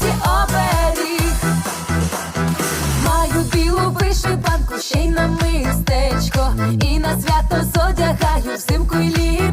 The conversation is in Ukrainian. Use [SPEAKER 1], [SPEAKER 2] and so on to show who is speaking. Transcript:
[SPEAKER 1] серці оберіг, маю білу вишиванку, ще й на мистечко, і на свято зодягаю взимку й літ.